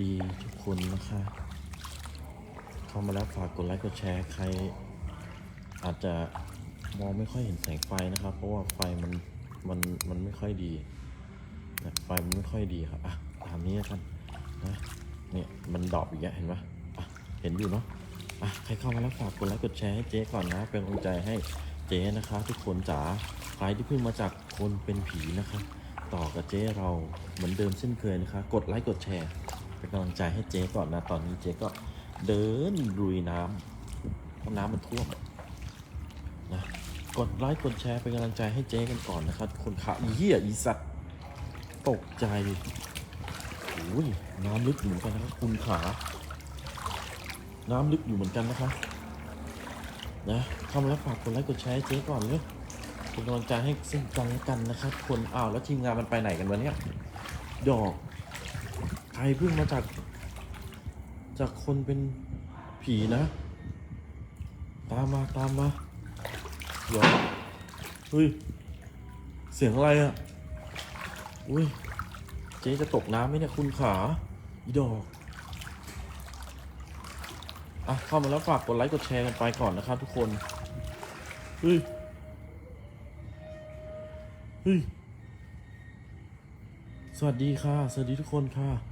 ดีทุกคนนะคะ เข้ามาแล้วฝากกดไลค์กดแชร์ใคร อาจจะมองไม่ค่อยเห็นแสงไฟนะครับ เพราะว่าไฟมันมันมันไม่ค่อยดีนะไฟมันไม่ค่อยดีครับอะตามนี้กันนะเนี่ยมันดอปอีกแล้วเห็นปะอะเห็นอยู่เนาะอะใครเข้ามาแล้วฝากกดไลค์กดแชร์ให้เจ๊ก่อนนะ เป็นกำลังใจให้เจ๊นะคะ ทุกคนจ๋าใครที่เพิ่งมาจากคนเป็นผีนะคะ ต่อกับเจ๊เราเหมือนเดิมเช่นเคยนะคะ กดไลค์กดแชร์ เป็นกำลังใจให้เจ๊ก่อนนะ ตอนนี้เจ๊ก็เดินลุยน้ำเพราะน้ำมันท่วมนะกดไลค์กดแชร์เป็นกำลังใจให้เจ๊กันก่อนนะครับคนขาอีเหี้ยอีสัตว์ตกใจโอ้ยน้ำลึกอยู่เหมือนกันนะครับคุณขา น้ำลึกอยู่เหมือนกันนะคะนะเข้ามาแล้วฝากกดไลค์กดแชร์ให้เจ๊ก่อนเลยเป็นกำลังใจให้ซึ่งกันและกันนะครับคนอ้าวแล้วทีมงานมันไปไหนกันวะเนี่ยดอก รเพิ่งมาจาก จากคนเป็นผีนะ ตามมาตามมาเดี๋ยวเฮ้ย เสียงอะไรอะ่ะอุ้ยเจ๊จะตกน้ำไหมเนี่ยคุณขาอีดอกอะเข้ามาแล้วฝากกดไลค์กดแชร์กันไปก่อนนะครับทุกคนเฮ้ยเฮ้ยสวัสดีค่ะ สวัสดีทุกคนค่ะ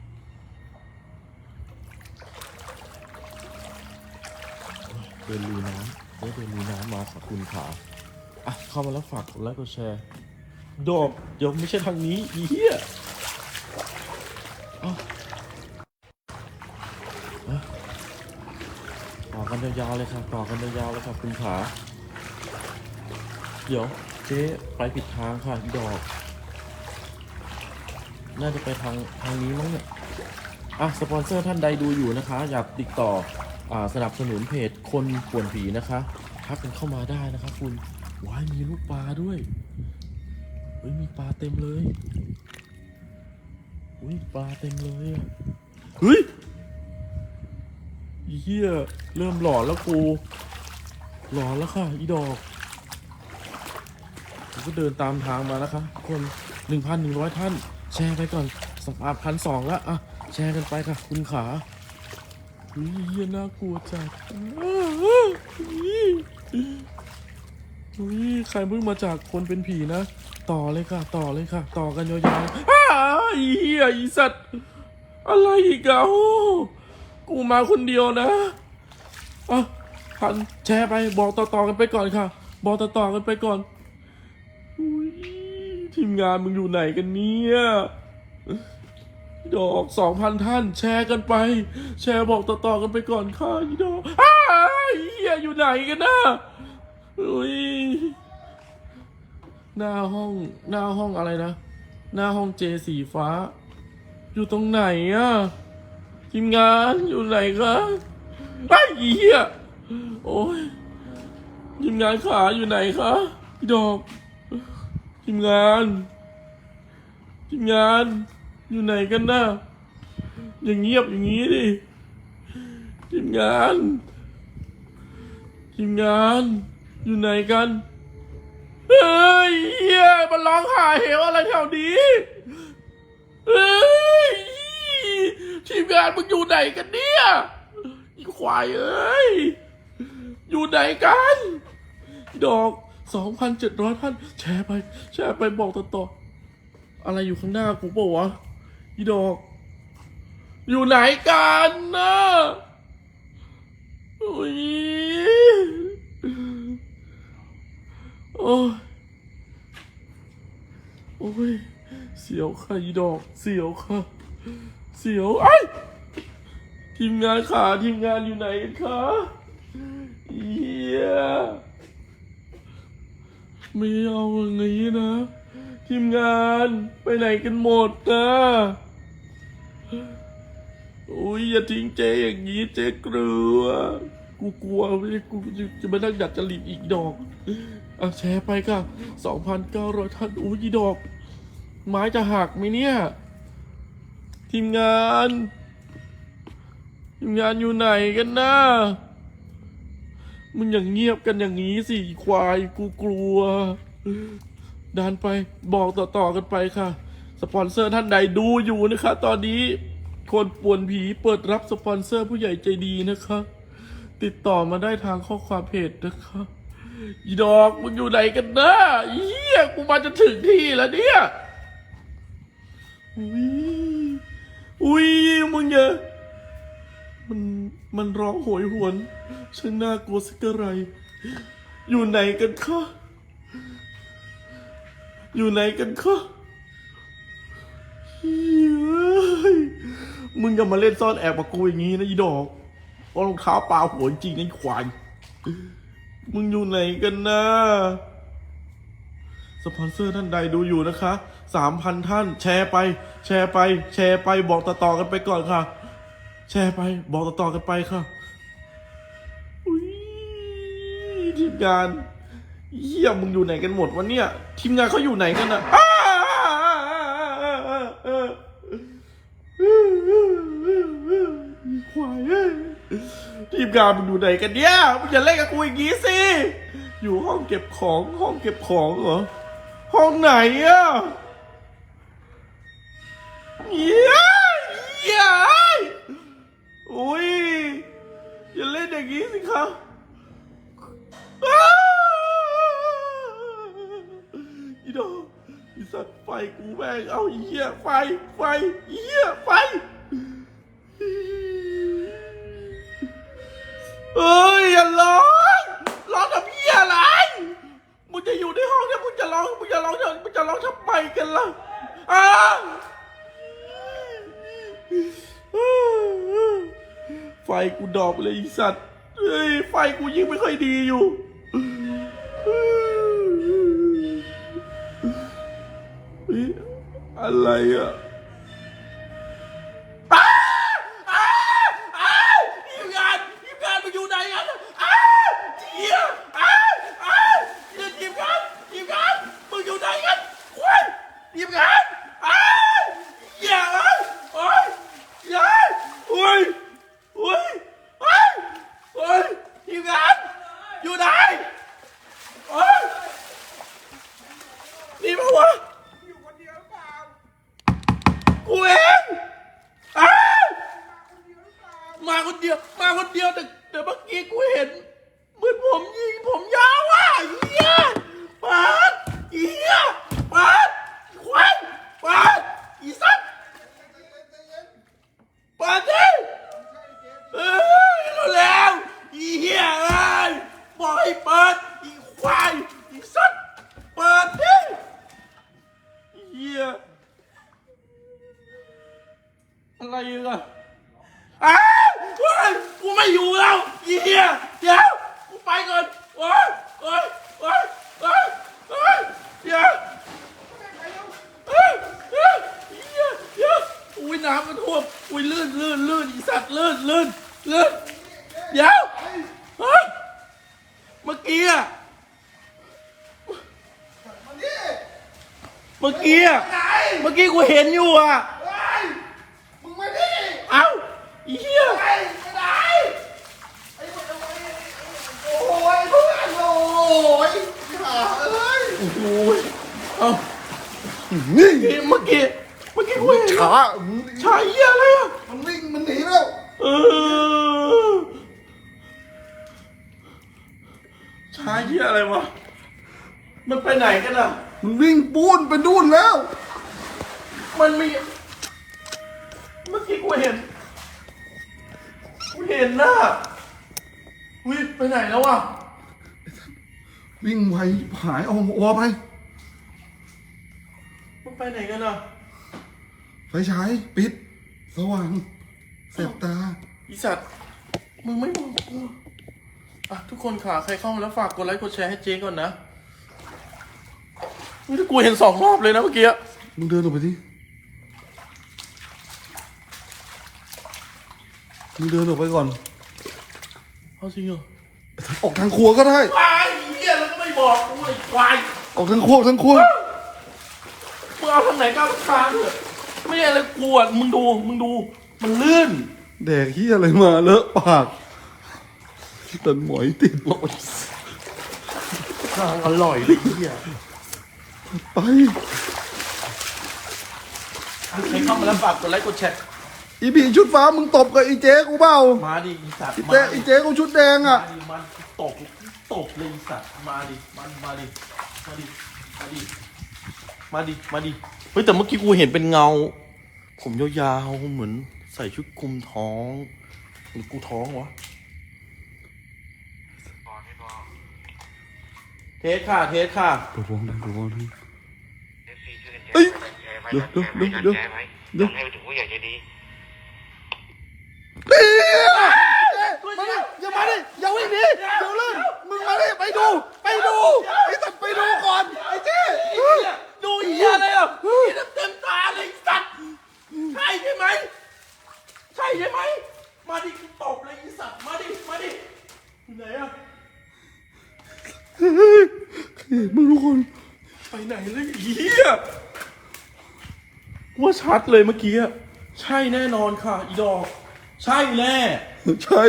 เดินลุยน้ำได้เดินลุยน้ำมาขอบคุณขาอะเข้ามาแล้วฝากกดไลค์กดแชร์ดอกเดี๋ยวไม่ใช่ทางนี้อีเหี้ยเอาเอาต่อกันยาวๆเลยครับต่อกันยาวๆเลยครับคุณขาเดี๋ยวเจ๊ไปผิดทางค่ะอีดอก น่าจะไปทางทางนี้มั้งเนี่ยอะสปอนเซอร์ท่านใดดูอยู่นะคะ อยากติดต่อ สนับสนุนเพจคนป่วนผีนะคะทักกันเข้ามาได้นะคะคุณว้ายมีลูกปลาด้วยเฮ้ยมีปลาเต็มเลยอุ้ยปลาเต็มเลยอะเฮ้ยเหี้ยเริ่มหลอนแล้วกูหลอนแล้วค่ะอีดอกผมก็เดินตามทางมานะคะทุกคน1,100ท่าน แชร์ไปก่อนสองพันสองละอะแชร์กันไปค่ะ คุณขา อุ้ยเหี้ยน่ากลัวจัดอุ้ยใครเพิ่งมาจากคนเป็นผีนะ ต่อเลยค่ะ ต่อเลยค่ะ ต่อกันยาวๆอ้าอีเหี้ยอีสัตว์ อะไรอีกอะโอ้กูมาคนเดียวนะอะพันแชร์ไปบอกต่อๆกันไปก่อนค่ะ บอกต่อๆกันไปก่อนทีมงานมึงอยู่ไหนกันเนี่ย ดอกสองพันท่าน แชร์กันไป แชร์บอกต่อๆกันไปก่อนค่ะอีดอกอ้าเหี้ยอยู่ไหนกันนะอุ้ยหน้าห้องหน้าห้องอะไรนะ หน้าห้องเจสีฟ้า อยู่ตรงไหนอะทีมงานอยู่ไหนคะไอ้เหี้ยโอ้ยทีมงานขาอยู่ไหนคะพี่ดอกทีมงานทีมงาน อยู่ไหนกันนะอย่างเงียบอย่างนี้ดิทีมงานทีมงาน อยู่ไหนกัน เฮ้ยเฮียมันร้องหาเหวอะไรแถวนี้ เฮ้ยทีมงานมึงอยู่ไหนกันเนี่ยอีควายเอ้ย อยู่ไหนกัน ดอกสองพันเจ็ดร้อยพันแชร์ไป แชร์ไปบอกต่อๆอะไรอยู่ข้างหน้ากูเปล่าวะ อีดอกอยู่ไหนกันนะโอ้ยโอ้ยโอ้ยเสียวค่ะอีดอก เสียวค่ะ เสียวไอ้ทีมงานขาทีมงานอยู่ไหนกันคะเอียไม่เอาอย่างนี้นะ ทีมงานไปไหนกันหมดนะ อ้ยอย่าทิ้งเจ๊อย่างนี้เจ๊กลัวกูกลัวไม่กูจะมานั่งดัดจริตอีกดอกอะแชร์ไปค่ะสองพันเก้าร้อยท่านอุ้ยอีดอก ไม้จะหักไหมเนี่ย ทีมงาน ทีมงานอยู่ไหนกันนะมึงอย่างเงียบกันอย่างนี้สิควายกูกลัวดันไปบอกต่อๆกันไปค่ะ สปอนเซอร์ท่านใดดูอยู่นะคะตอนนี้คนป่วนผีเปิดรับสปอนเซอร์ผู้ใหญ่ใจดีนะคะ ติดต่อมาได้ทางข้อความเพจนะคะอีดอกมึงอยู่ไหนกันนะเหี้ยกูมาจะถึงที่แล้วเนี่ยอุ้ยอุ้ยมึงอย่ามันมันร้องโหยหวนช่างน่ากลัวสักกระไร อยู่ไหนกันคะอยู่ไหนกันคะ มึงอย่ามาเล่นซ่อนแอบกับกูอย่างนี้นะอีดอกเอารองเท้าปลาหัวจริงนะไอ้ควาย มึงอยู่ไหนกันนะสปอนเซอร์ท่านใดดูอยู่นะคะสามพันท่าน แชร์ไป แชร์ไป แชร์ไปบอกต่อๆกันไปก่อนค่ะ แชร์ไปบอกต่อๆกันไปค่ะทีมงานเยี่ยมมึงอยู่ไหนกันหมดวะเนี่ย ทีมงานเขาอยู่ไหนกันอะอ้าอี ควายเอ้ยทีมงานมึงอยู่ไหนกันเนี่ยมึงอย่าเล่นกับกูอย่างงี้สิ อยู่ห้องเก็บของห้องเก็บของเหรอ ห้องไหนอะเหี้ยเหี้ยอุ้ยอย่าเล่นอย่างนี้สิครับ สัตว์ไฟกูแม่งเอาเหี้ยไฟไฟเหี้ยไฟเอ้ยอย่าร้องร้องทำเหี้ยอะไรมึงจะอยู่ในห้องเนี่ยมึงจะร้องมึงจะร้องมึงจะร้องทำไมกันล่ะอ้าวไฟกูดอบเลยสัตว์เฮ้ยไฟกูยิ่งไม่ค่อยดีอยู่ อะไรอะ อ้าวอ้าวอ้าวทีมงานทีมงานมาอยู่ไหนกันอ้าวเจี๊ยอ้าวอ้าวเจี๊ยทีมงานทีมงานมึงอยู่ไหนกันควันทีมงานอ้าวเหี้ยเอ้ยโอ้ยเหี้ยโอ้ยโอ้ยโอ้ยโอ้ยทีมงานอยู่ไหนโอ้ยนี่ปะวะ กูเองอ้าวมาคนเดียว มาคนเดียวแต่แต่เมื่อกี้กูเห็นเหมือนผมยิงผมยาวอะเฮียปาดเฮียปาดควันปาดอีสัตว์ปาดดิเอ้ยรู้แล้วอีเฮียเอ้ยบอกให้เปิดอีควายอีสัตว์เปิดดิเฮีย อะไรอีกอะอ้าวเฮ้ยกูไม่อยู่แล้วอีเหี้ยเดี๋ยว กูไปก่อนโอ้ยโอ้ยโอ้ยโอ้ยโอ้ยเดี๋ยวเฮ้ยเฮ้ยอีเหี้ยเดี๋ยวอุ้ยน้ำมันท่วมอุ้ยลื่นลื่นลื่นอีสัตว์ลื่นลื่นลื่น เดี๋ยวเฮ้ยเมื่อกี้อะเมื่อกี้อะเมื่อกี้กูเห็นอยู่อะมึงไม่ดีเอ้าอีเหี้ย ไปไม่ได้ไอ้คนเอาไว้โอ้ยเพื่อนโอ้ยขาเอ้ยโอ้โหเอ้านี่เมื่อกี้ เมื่อกี้กูเห็นขาชายเหี้ยอะไรอะมันวิ่งมันหนีแล้ว เออ ชายเหี้ยอะไรวะ มันไปไหนกันอะ มันวิ่งปูนไปนู่นแล้ว มันมี เมื่อกี้กูเห็น กูเห็นหน้าวิไปไหนแล้วอะ วิ่งไวหายออกออกไป มันไปไหนกันอะ ไฟฉายปิด สว่างแสบตา อีสัตว์ มึงไม่บอกกูอะ ทุกคนค่ะใครเข้ามาแล้วฝากกดไลค์กดแชร์ให้เจ๊ก่อนนะนี่ถ้ากูเห็นสองรอบเลยนะเมื่อกี้อะมึงเดินออกไปดิมึงเดินออกไปก่อนเอาจริงเหรอออกทางครัวก็ได้ควายเหี้ยแล้วก็ไม่บอกกูไอ้ควายออกทางครัวทางครัวมึงเอาทางไหนก็เอาทางเถอะไม่ใช่อะไรกูอะมึงดูมึงดู มันลื่นแดกที่อะไรมาเลอะปาก ตันหมอยติดลอยทางอร่อยเลยเหี้ยไปใครเข้ามาแล้วฝากกดไลค์กดแชร์อีผีชุดฟ้ามึงตบกับอีเจ๊กูเปล่ามาดิอีสัตว์อีมาเจ๊ดิอีเจ๊กูชุดแดงมาอะดิมันตบตบเลยอีสัตว์มาดิมันมาดิมาดิมาดิมาดิมาดิเฮ้ยแต่เมื่อกี้กูเห็นเป็นเงา ผมยาวๆเหมือนใส่ชุดคลุมท้องหรือกูท้องวะ เทสค่ะ เทสค่ะเปิดวงดังเปิดวงดังเฮ้ยเดี๋ยวเดี๋ยวเดี๋ยวเดี๋ยวเดี๋ยวให้ไปถึงผู้ใหญ่ใจดีเอ๊ะมาดิอย่ามาดิอย่าวิ่งหนีเดี๋ยวเลยมึงมาดิไปดู ไปดูไอ้สัตว์ไปดูก่อนไอ้เจ๊ดูเหี้ยอะไรอะเหี้ยเต็มตาเลยไอ้สัตว์ใช่ใช่ไหมใช่ใช่ไหมมาดิกูตบเลยไอ้สัตว์มาดิมาดิอยู่ไหนอะเฮ้ยเฮ้ย มึงทุกคนไปไหนเลยไอ้เหี้ยว่าชัดเลยเมื่อกี้อะใช่แน่นอนค่ะ อีดอก ใช่แน่ ใช่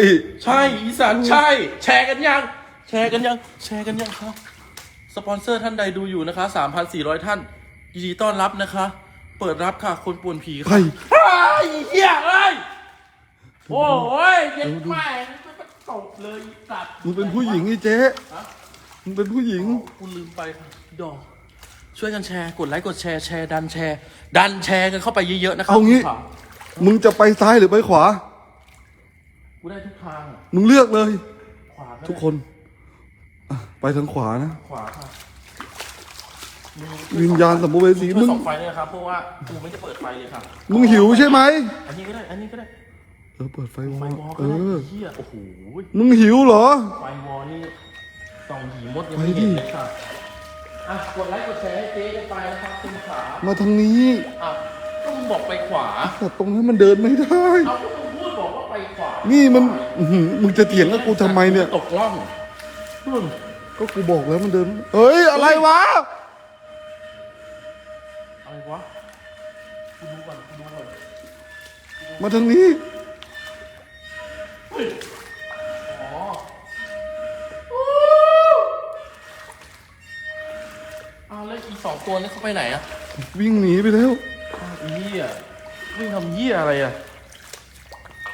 ใช่อีสันใช่ แชร์กันยัง แชร์กันยัง แชร์กันยังครับ สปอนเซอร์ท่านใดดูอยู่นะคะ 3,400 ท่านยินดีต้อนรับนะคะ เปิดรับค่ะ คนป่วนผีครค่ะไอ้เหี้ยเอ้ยโอ้ยเย็นแม่งมันตกเลยอีสัตว์มึงเป็นผู้หญิงไอ้เจ๊ มึงเป็นผู้หญิงกูลืมไปค่ะดอก ช่วยกันแชร์กดไลค์กดแชร์แชร์ดันแชร์ ดันแชร์กันเข้าไปเยอะๆนะครับเอางี้คุณขามึงจะไปซ้ายหรือไปขวา กูได้ทุกทางอะมึงเลือกเลย ขวาได้ทุกคนอะไปทางขวานะ ขวาค่ะวิญญาณสัมภเวสีช่วยมึงส่องไฟเลยนะครับเพราะว่ากูไม่ได้เปิดไฟเลยค่ะมึงหิวใช่ไหมอันนี้ก็ได้อันนี้ก็ได้เออเปิดไฟวไฟอลวอลเอก็ได้อ เฮียโอ้โหมึงหิวเหรอ ไฟวอลนี่ ส่องหีมดยังไม่เห็นเลยค่ะอะกดไลค์กดแชร์ให้เจ๊กันไปนะครับคุณขามาทางนี้อะก็มึงบอกไปขวาแต่ตรงนั้นมันเดินไม่ได้ เอาก็มึงพูดบอกว่าไปขวา นี่มันอื้อหือมึงจะเถียงกับกูทำไมเนี่ย ตกล่องอืมก็กูบอกแล้วมันเดิน เฮ้ย อะไรวะ อะไรวะกูดูก่อนกูดูก่อนมาทางนี้ เฮ้ย อีสองตัวนี้เขาไปไหนอะวิ่งหนีไปแล้วอ้าวอีเหี้ยวิ่งทำเหี้ยอะไรอะ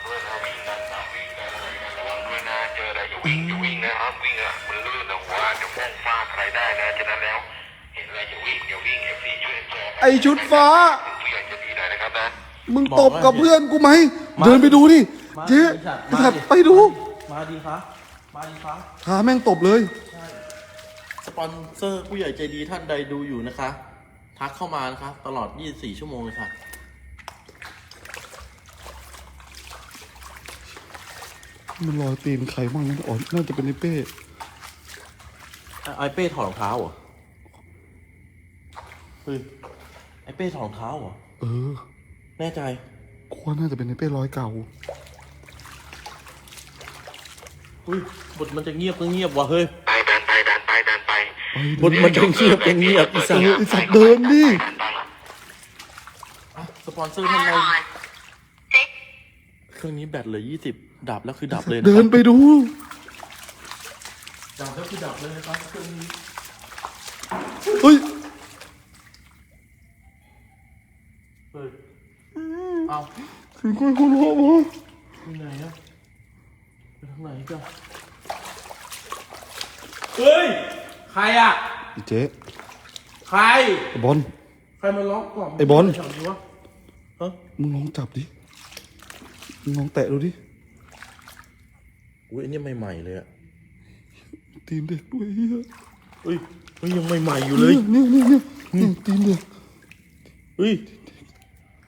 ด้วยนะวิ่งนะวิ่งนะระวังด้วยนะเจออะไรอย่าวิ่งอย่าวิ่งนะครับวิ่งอะมันลื่นนะหัวจะฟ้องฟาดใครได้นะฉะนั้นแล้วเห็นอะไรอย่าวิ่งอย่าวิ่งเอฟซีช่วยแชร์ไอชุดฟ้า ผู้ใหญ่จะดีหน่อยนะครับนะมึงตบกับเพื่อนกูไหมเดินไปดูดิมาเจ๊ดิสัตว์ไอ้สัตว์มาดิไปดู มาดีครับมาดีครับท้าแม่งตบเลยส ปอนเซอร์ผู้ใหญ่ใจดีท่านใดดูอยู่นะคะ ทักเข้ามานะคะ ตลอด 24 ชั่วโมงเลยค่ะ มันรอยตีนใครบ้างนะอ๋อน่าจะเป็นไอ้เป้ไอ้ไอเป้ถอดรองเท้าเหรอ เฮ้ย ไอเป้ถอดรองเท้าเหรอ เออ แน่ใจกูว่าน่าจะเป็นไอ้เป้ร้อยเก่าเฮ้ยบทมันจะเงียบก็เงียบว่ะเฮ้ย ไปไปบทมันจะเงียบก็เงียบอีสัตเออว์ไอสัตว์เดินดิดันไปอะสปอนเซอร์ท่านใดเครื่องนี้แบตเหลือ20ดับแล้วคือดับเลยนะเดิคนรับไปดู ดับแล้วคือดับเลยนะครับเครื่องนี้เฮ้ยเฮ้ยเอาถึงคนหัวเราะวะที่ไหนอะไปทางไหนกันเฮ้ย ใครอะไอ้เจ๊ใคร ไอ้บอล ใครมาล็อกกล่องไอ้บอล แถวนี้วะฮะมึงลองจับดิ มึงลองแตะดูดิ อุ้ยอันนี้ใหม่ๆเลยอะตีนเด็กด้วยเฮียเฮ้ยเฮ้ยยังใหม่ๆอยู่เลยเนี่ยเนี่ยเนี่ยเนี่ยตีนเด็กเฮ้ย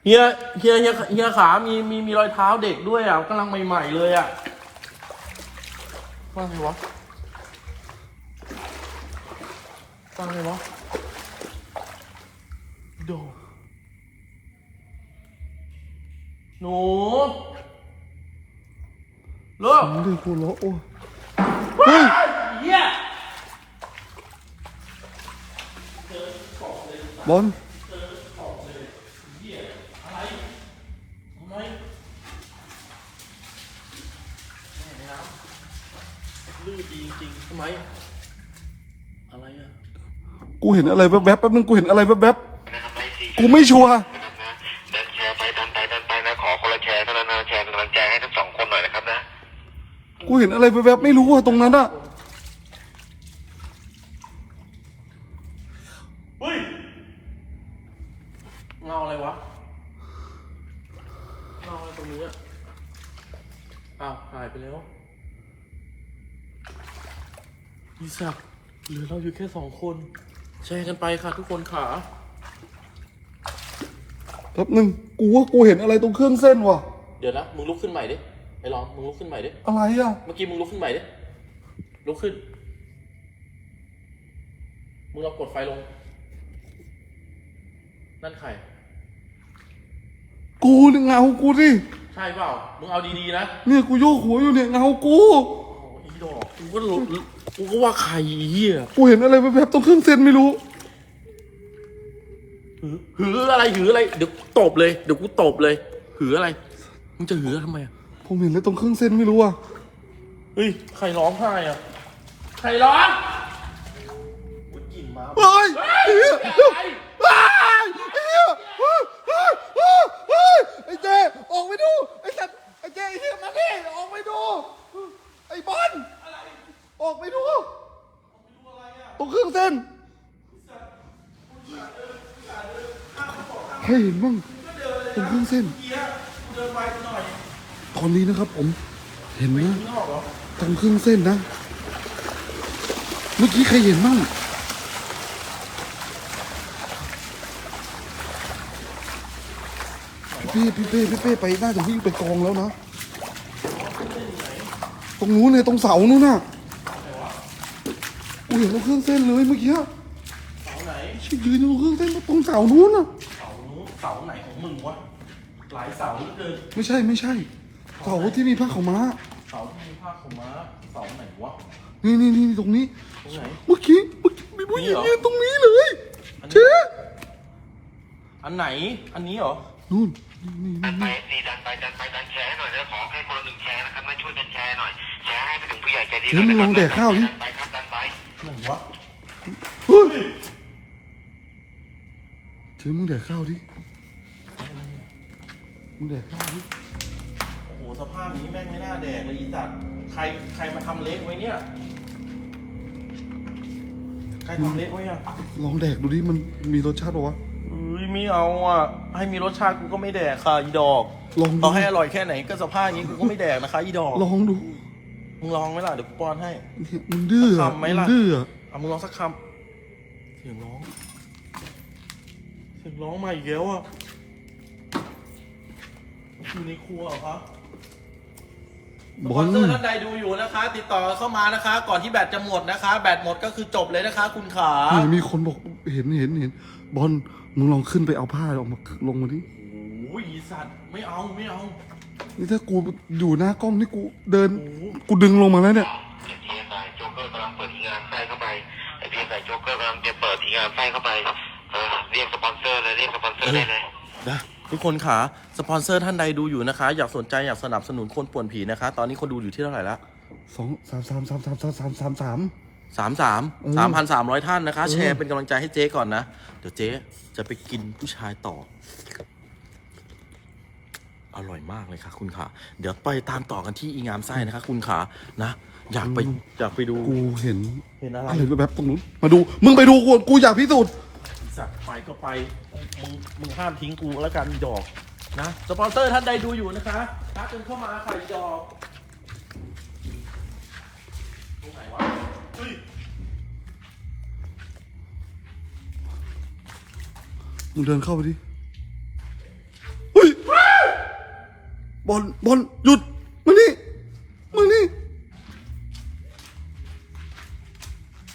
เฮียเฮียเฮียเฮียขามีมีมีรอยเท้าเด็กด้วยอะกำลังใหม่ๆเลยอะว่าไงวะ ว่าไงวะโดหนูลูกตีนเด็กหัวเราะว่ะเฮ้ยเฮียบอลทำไมแม่น้ำลื่นดีจริงๆทำไมอะไรอะ กูเห็นอะไรแวบๆแป๊บนึงกูเห็นอะไรแวบๆกูไม่ชัวร์แชร์ไปดันไปดันไปนะขอคนละแชร์เท่านั้นนะแชร์กำลังใจให้ทั้งสองคนหน่อยนะครับนะกูเห็นอะไรแวบๆไม่รู้อ่าตรงนั้นอะเฮ้ยเงาอะไรวะเงาอะไรตรงนี้อะอ้าวหายไปแล้วมีสักเหลือเราอยู่แค่สองคน แชร์กันไปค่ะทุกคนขาแป๊บนึงกูว่ากูเห็นอะไรตรงเครื่องเส้นว่ะ เดี๋ยวนะมึงลุกขึ้นใหม่ดิไอ้ลองมึงลุกขึ้นใหม่ดิอะไรอะเมื่อกี้มึงลุกขึ้นใหม่ดิลุกขึ้น มึงลองกดไฟลง นั่นใคร กูเนี่ยเงากูดิใช่เปล่า มึงเอาดีๆนะ เนี่ยกูโยกหัวอยู่เนี่ยเงากู โอ้อีดอกกูก็รู้ กูก็ว่าใครไอ้เหี้ยกูเห็นอะไรแวบๆตรงเครื่องเส้นไม่รู้ หือหืออะไรหืออะไร เดี๋ยวกูตบเลย เดี๋ยวกูตบเลย หืออะไร มึงจะหือทำไมอะผมเห็นอะไรตรงเครื่องเส้นไม่รู้อะเฮ้ย ใครร้องไห้อะใครร้องกูกินมาเฮ้ยเฮ้ยไอ้เหี้ยอะไรเฮ้ยไอ้เหี้ยเฮ้ยเฮ้ยเฮ้ยเฮ้ยไอ้เจออกไปดูไอ้สัตว์ไอ้เจไอ้เหี้ยมาดิออกไปดู ไอ้บอลออกไปดู ตรงเครื่องเส้นใครเห็นบ้างตรงเครื่องเส้น ตอนนี้นะครับผม เห็นนะมึงออกเหรอตรงเครื่องเส้นนะ เมื่อกี้ใครเห็นบ้างพี่เป้พี่เป้พี่เป้ไปน่าจะวิ่งไปกองแล้วนะ ตรงนู้นเนี่ยตรงเสานู้นน่ะ เห็นตรงเครื่องเส้นเลยเมื่อกี้เสาไหนชิยืนอยู่ตรงเครื่องเส้นตรงเสานู้นน่ะเสานู้นเสาไหนของมึงวะหลายเสาเหลือเกินไม่ใช่ไม่ใช่เสาที่มีผ้าขาวม้าเสาที่มีผ้าขาวม้าเสาไหนวะนี่นี่นี่ตรงนี้ตรงไหนเมื่อกี้เมื่อกี้มีผู้หญิงนี่เหรอยืนตรงนี้เลยอันนี้เจ๊อันไหนอันนี้เหรอนู่นนี่ดันี่นไปนี่นี่ดันไปดันไปดันแชร์หน่อยนะขอให้คนละหนึ่งแชร์นะครับมาช่วยกันแชร์หน่อยแชร์ให้ไปถึงผู้ใหญ่ใจดีเจ๊มึงลองแดกข้าวดิดันไปครับดันไปไหนวะเฮ้ยเจ๊มึงแดกข้าวดิ มึงแดกข้าวดิ โอ้โหสภาพนี้แม่งไม่น่าแดกเลยอีสัตว์ใครใครมาทำเละไว้เนี่ย ใครทำเละไว้อะลองแดกดูดิ มันมีรสชาติปะวะ เอ้ยไม่เอาอะ ให้มีรสชาติกูก็ไม่แดกค่ะอีดอกลองดู ต่อให้อร่อยแค่ไหนก็สภาพอย่างนี้กูก็ไม่แดกนะคะอีดอก ลองดู มึงลองไหมล่ะเดี๋ยวกูป้อนให้เนี่ยมึงดื้ออะทำไหมมึงล่ะดื้ออะเอามึงลองสักคำ เสียงร้อง เสียงร้องมาอีกแล้วอะ อยู่ในครัวเหรอคะสบปออลนเซอร์ท่านใดดูอยู่นะคะ ติดต่อเข้ามานะคะ ก่อนที่แบตจะหมดนะคะ แบตหมดก็คือจบเลยนะคะ คุณขา นี่มีคนบอกเห็นเห็นเห็น บอลมึงลองขึ้นไปเอาผ้าออกมาลงมาดิ โอ้ยอีสัตว์ไม่เอาไม่เอา นี่ถ้ากูอยู่หน้ากล้องนี่กูเดินโอ้โหกูดึงลงมาแล้วเนี่ยไอ้พีเอสไอโจ๊กเกอร์กำลังเปิดทีงานไส้เข้าไปไอ้พีเอสไอโจ๊กเกอร์กำลังจะเปิดทีงานไส้เข้าไปเออเรียกสปอนเซอร์เลยเรียกสปอนเซอร์ได้เลยนะทุกคนขาสปอนเซอร์ท่านใดดูอยู่นะคะ อยากสนใจอยากสนับสนุนคนป่วนผีนะคะ ตอนนี้คนดูอยู่ที่เท่าไหร่ละสองสามสามสามสามสามสามสามสามสามสามอืมสามพันสามร้อยท่านนะคะอืมแชร์เป็นกำลังใจให้เจ๊ก่อนนะ เดี๋ยวเจ๊จะไปกินผู้ชายต่อ อร่อยมากเลยค่ะ คุณขาเดี๋ยวไปตามต่อกันที่อีงามไส้นะคะ คุณขานะ อยากไปอยากไปดูกูเห็นเห็นอะไรอะไรแบบๆตรงนู้นมาดูมึงไปดูกูกูอยากพิสูจน์สัตว์ไปก็ไปมึงมึงห้ามทิ้งกูแล้วกันอีดอกนะสปอนเซอร์ท่านใดดูอยู่นะคะทักกันเข้ามาค่ะอีดอกตรงไหนวะเฮ้ยมึงเดินเข้าไปดิ บอลบอลหยุดมานี่มานี่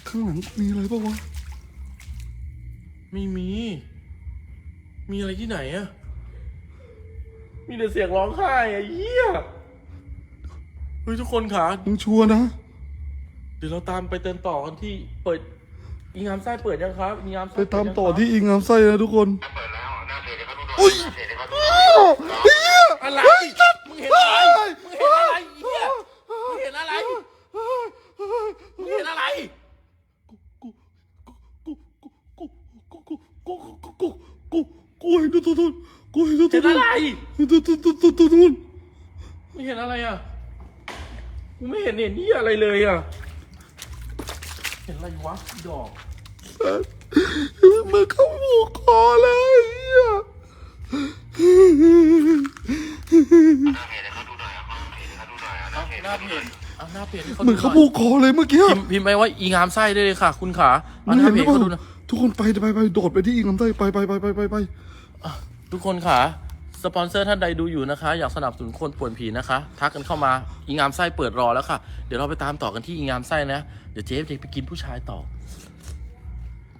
ข้างหลังมีอะไรปะวะไม่มี มีอะไรที่ไหนอะมีแต่เสียงร้องไห้อะเหี้ยเฮ้ยทุกคนขามึงชัวร์นะเดี๋ยวเราตามไปเติมต่อกันที่เปิดอีงามไส้เปิดยังครับอีงามไส้ไปตามเดยังต่อครับที่อิงงามไส้นะทุกคนเปิดแล้วหน้าเพจเลยครับทุกคนอุ้ยหน้าเพจเลยครับทุกคนเฮีย อะไรเฮ้ยสัตว์มึงเห็นอะไรมึงเห็นอะไรเหี้ยมึงเห็นอะไรมึงเห็นอะไรกูกูกูกูกูกูกูกูกูกูเห็นตัวตัวกูเห็นตัวตัเห็วนอะไรเห็นตัวตัวตัวตัวตัวนู้นมึงเห็นอะไรอะกูกูไม่เห็นเห็นนี่อะไรเลยอะเห็นอะไรวะอีดอกมือเข้าหูคอเลยเหี้ย หน้าเพจให้เขาดูหน่อยอะหน้าเพจให้เขาดูหน่อยอะหน้าเพจหน้าเพจเอาหน้าเพจให้เขามืดูอหเข้าน่หูอยคอเลยเมื่อกี้พิมพ์พิมพ์ไปว่าอีงามไส้ได้เลยค่ะ คุณขาเอาหมึงน้าเห็นเพหจรือเปเขาดูนะล่าทุกคนไปไปไปโดดไปที่อีกลำไส้ไปไปไปไปไปไปทุกคนค่ะสปอนเซอร์ท่านใดดูอยู่นะคะ อยากสนับสนุนคนป่วนผีนะคะ ทักกันเข้ามาอีงามไส้เปิดรอแล้วค่ะ เดี๋ยวเราไปตามต่อกันที่อีงามไส้นะ เดี๋ยวเจ๊จะไปกินผู้ชายต่อ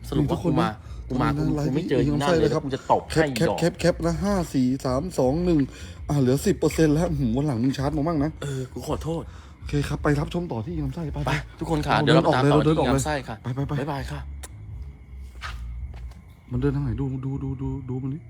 สรุปว่ากูมา กูมากูกูไม่เจออีกหน้าเลยแล้วกูจะตบแคให้ปอีแคปดอกแคปแคปนะห้าสี่สามสองหนึ่งอ่าเหลือสิบเปอร์เซ็นต์แล้วหืมวันหลังมึงชาร์จมาบ้างนะเออกูขอโทษโอเคครับไปรับชมต่อที่อีกลำไส้ไปไปไป ทุกคนค่ะเราเดี๋ยวเราไปตามต่อเดิที่นออกเลยอีงามไส้ค่ะไปไปไป บ๊ายบายค่ะ มันเดินทางไหนดูดูดูดูดูมันนี่